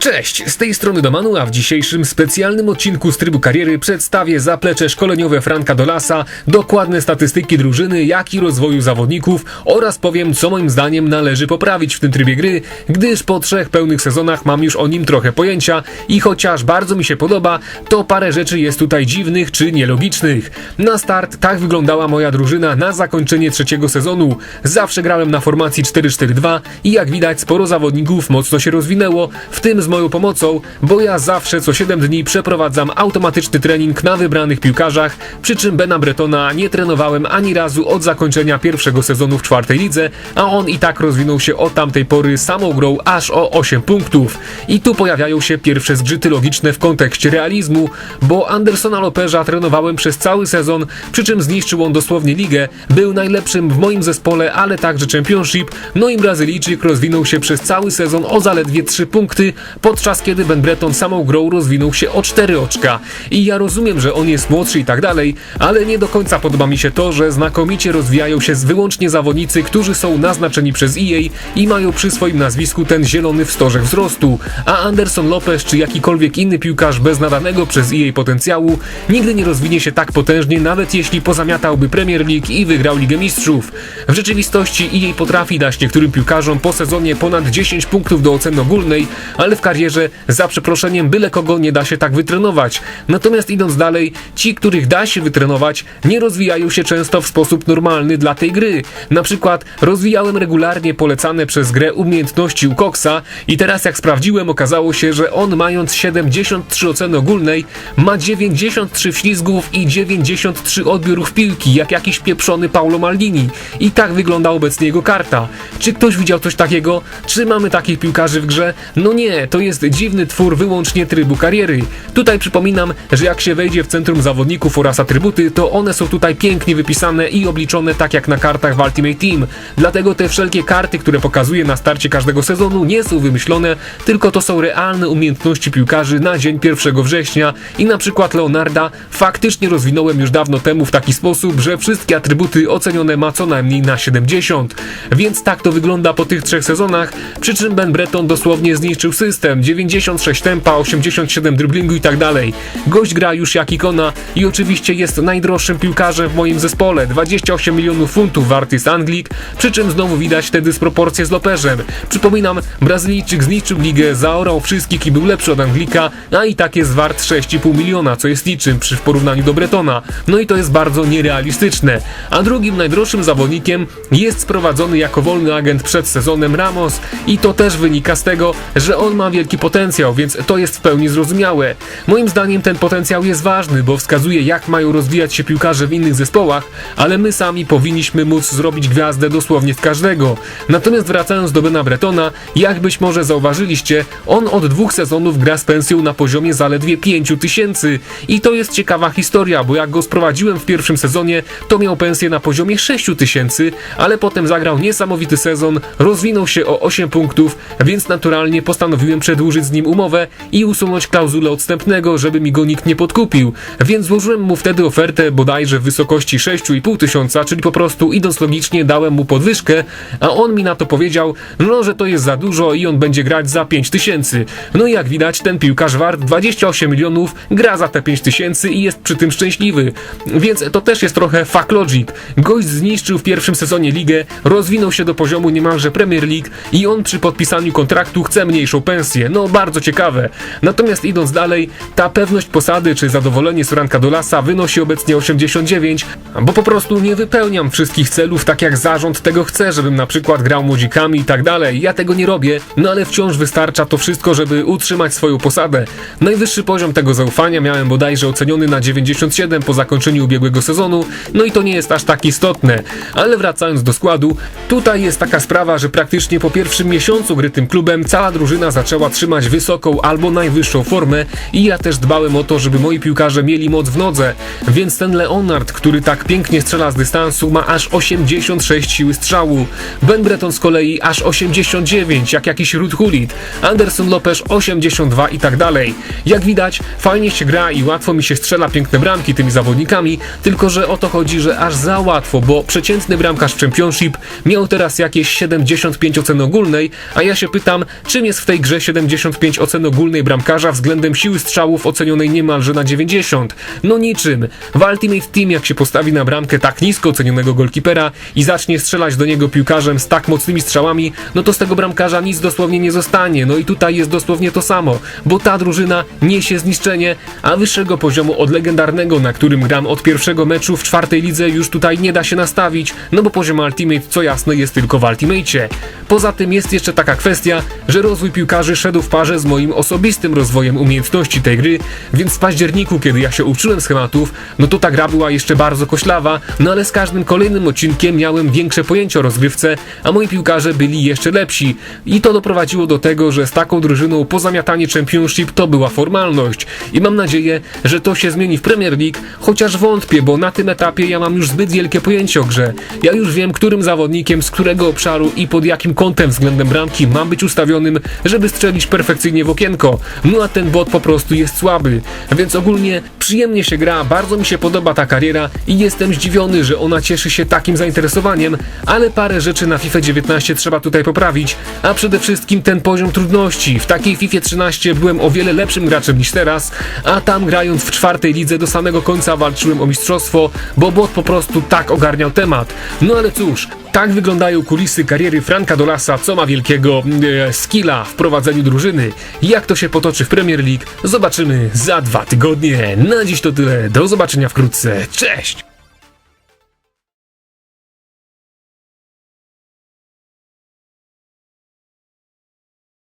Cześć, z tej strony Domanu, a w dzisiejszym specjalnym odcinku z trybu kariery przedstawię zaplecze szkoleniowe Franka Dolasa, dokładne statystyki drużyny, jak i rozwoju zawodników oraz powiem, co moim zdaniem należy poprawić w tym trybie gry, gdyż po trzech pełnych sezonach mam już o nim trochę pojęcia i chociaż bardzo mi się podoba, to parę rzeczy jest tutaj dziwnych czy nielogicznych. Na start tak wyglądała moja drużyna na zakończenie trzeciego sezonu. Zawsze grałem na formacji 4-4-2 i jak widać sporo zawodników mocno się rozwinęło, w tym z moją pomocą, bo ja zawsze co 7 dni przeprowadzam automatyczny trening na wybranych piłkarzach, przy czym Bena Bretona nie trenowałem ani razu od zakończenia pierwszego sezonu w czwartej lidze, a on i tak rozwinął się od tamtej pory samą grą aż o 8 punktów. I tu pojawiają się pierwsze zgrzyty logiczne w kontekście realizmu, bo Andersona Loperza trenowałem przez cały sezon, przy czym zniszczył on dosłownie ligę, był najlepszym w moim zespole, ale także Championship, no i Brazylijczyk rozwinął się przez cały sezon o zaledwie 3 punkty, podczas kiedy Ben Breton samą grą rozwinął się o 4 oczka. I ja rozumiem, że on jest młodszy i tak dalej, ale nie do końca podoba mi się to, że znakomicie rozwijają się z wyłącznie zawodnicy, którzy są naznaczeni przez EA i mają przy swoim nazwisku ten zielony wstożek wzrostu, a Anderson Lopez czy jakikolwiek inny piłkarz bez nadanego przez EA potencjału nigdy nie rozwinie się tak potężnie, nawet jeśli pozamiatałby Premier League i wygrał Ligę Mistrzów. W rzeczywistości EA potrafi dać niektórym piłkarzom po sezonie ponad 10 punktów do oceny ogólnej, ale w karierze za przeproszeniem byle kogo nie da się tak wytrenować. Natomiast idąc dalej, ci, których da się wytrenować, nie rozwijają się często w sposób normalny dla tej gry. Na przykład rozwijałem regularnie polecane przez grę umiejętności u Coxa i teraz jak sprawdziłem okazało się, że on mając 73 oceny ogólnej ma 93 wślizgów i 93 odbiorów piłki, jak jakiś pieprzony Paulo Maldini. I tak wygląda obecnie jego karta. Czy ktoś widział coś takiego? Czy mamy takich piłkarzy w grze? No nie, to jest dziwny twór wyłącznie trybu kariery. Tutaj przypominam, że jak się wejdzie w centrum zawodników oraz atrybuty, to one są tutaj pięknie wypisane i obliczone tak jak na kartach w Ultimate Team. Dlatego te wszelkie karty, które pokazuję na starcie każdego sezonu nie są wymyślone, tylko to są realne umiejętności piłkarzy na dzień 1 września i na przykład Leonarda faktycznie rozwinąłem już dawno temu w taki sposób, że wszystkie atrybuty ocenione ma co najmniej na 70. Więc tak to wygląda po tych trzech sezonach, przy czym Ben Breton dosłownie zniszczył system, 96 tempa, 87 driblingu i tak dalej. Gość gra już jak ikona i oczywiście jest najdroższym piłkarzem w moim zespole, 28 milionów funtów warty jest Anglik, przy czym znowu widać te dysproporcje z Loperzem. Przypominam, Brazylijczyk zniszczył ligę, zaorał wszystkich i był lepszy od Anglika, a i tak jest wart 6,5 miliona, co jest niczym przy w porównaniu do Bretona. No i to jest bardzo nierealistyczne. A drugim najdroższym zawodnikiem jest sprowadzony jako wolny agent przed sezonem Ramos i to też wynika z tego, że on ma wielki potencjał, więc to jest w pełni zrozumiałe. Moim zdaniem ten potencjał jest ważny, bo wskazuje jak mają rozwijać się piłkarze w innych zespołach, ale my sami powinniśmy móc zrobić gwiazdę dosłownie z każdego. Natomiast wracając do Bena Bretona, jak być może zauważyliście, on od dwóch sezonów gra z pensją na poziomie zaledwie 5 tysięcy. I to jest ciekawa historia, bo jak go sprowadziłem w pierwszym sezonie, to miał pensję na poziomie 6 tysięcy, ale potem zagrał niesamowity sezon, rozwinął się o 8 punktów, więc naturalnie postanowiłem przedłużyć z nim umowę i usunąć klauzulę odstępnego, żeby mi go nikt nie podkupił. Więc złożyłem mu wtedy ofertę bodajże w wysokości 6,5 tysiąca, czyli po prostu idąc logicznie dałem mu podwyżkę, a on mi na to powiedział, no że to jest za dużo i on będzie grać za 5 tysięcy. No i jak widać ten piłkarz wart 28 milionów gra za te 5 tysięcy i jest przy tym szczęśliwy. Więc to też jest trochę fuck logic. Gość zniszczył w pierwszym sezonie ligę, rozwinął się do poziomu niemalże Premier League i on przy podpisaniu kontraktu chce mniejszą pensję. No bardzo ciekawe. Natomiast idąc dalej, ta pewność posady czy zadowolenie z Franka Dolasa wynosi obecnie 89, bo po prostu nie wypełniam wszystkich celów tak jak zarząd tego chce, żebym na przykład grał młodzikami i tak dalej. Ja tego nie robię, no ale wciąż wystarcza to wszystko, żeby utrzymać swoją posadę. Najwyższy poziom tego zaufania miałem bodajże oceniony na 97 po zakończeniu ubiegłego sezonu, no i to nie jest aż tak istotne. Ale wracając do składu, tutaj jest taka sprawa, że praktycznie po pierwszym miesiącu gry tym klubem cała drużyna zaczęła trzymać wysoką albo najwyższą formę i ja też dbałem o to, żeby moi piłkarze mieli moc w nodze. Więc ten Leonard, który tak pięknie strzela z dystansu, ma aż 86 siły strzału. Ben Breton z kolei aż 89, jak jakiś Ruth Hulit. Anderson Lopez 82 i tak dalej. Jak widać, fajnie się gra i łatwo mi się strzela piękne bramki tymi zawodnikami, tylko że o to chodzi, że aż za łatwo, bo przeciętny bramkarz Championship miał teraz jakieś 75 ocen ogólnej, a ja się pytam, czym jest w tej grze 75 ocen ogólnej bramkarza względem siły strzałów ocenionej niemalże na 90. No niczym. W Ultimate Team jak się postawi na bramkę tak nisko ocenionego golkipera i zacznie strzelać do niego piłkarzem z tak mocnymi strzałami, no to z tego bramkarza nic dosłownie nie zostanie. No i tutaj jest dosłownie to samo, bo ta drużyna niesie zniszczenie, a wyższego poziomu od legendarnego, na którym gram od pierwszego meczu w czwartej lidze już tutaj nie da się nastawić, no bo poziom Ultimate co jasne jest tylko w Ultimate. Poza tym jest jeszcze taka kwestia, że rozwój piłkarzy szedł w parze z moim osobistym rozwojem umiejętności tej gry, więc w październiku, kiedy ja się uczyłem schematów, no to ta gra była jeszcze bardzo koślawa, no ale z każdym kolejnym odcinkiem miałem większe pojęcie o rozgrywce, a moi piłkarze byli jeszcze lepsi. I to doprowadziło do tego, że z taką drużyną pozamiatanie Championship to była formalność. I mam nadzieję, że to się zmieni w Premier League, chociaż wątpię, bo na tym etapie ja mam już zbyt wielkie pojęcie o grze. Ja już wiem, którym zawodnikiem, z którego obszaru i pod jakim kątem względem bramki mam być ustawionym, żeby strzelić perfekcyjnie w okienko. No a ten bot po prostu jest słaby. Więc ogólnie przyjemnie się gra, bardzo mi się podoba ta kariera i jestem zdziwiony, że ona cieszy się takim zainteresowaniem, ale parę rzeczy na FIFA 19 trzeba tutaj poprawić, a przede wszystkim ten poziom trudności. W takiej FIFA 13 byłem o wiele lepszym graczem niż teraz, a tam grając w czwartej lidze do samego końca walczyłem o mistrzostwo, bo bot po prostu tak ogarniał temat. No ale cóż, tak wyglądają kulisy kariery Franka Dolasa, co ma wielkiego e, skilla w prowadzeniu drużyny. Jak to się potoczy w Premier League, zobaczymy za dwa tygodnie. Na dziś to tyle, do zobaczenia wkrótce, cześć!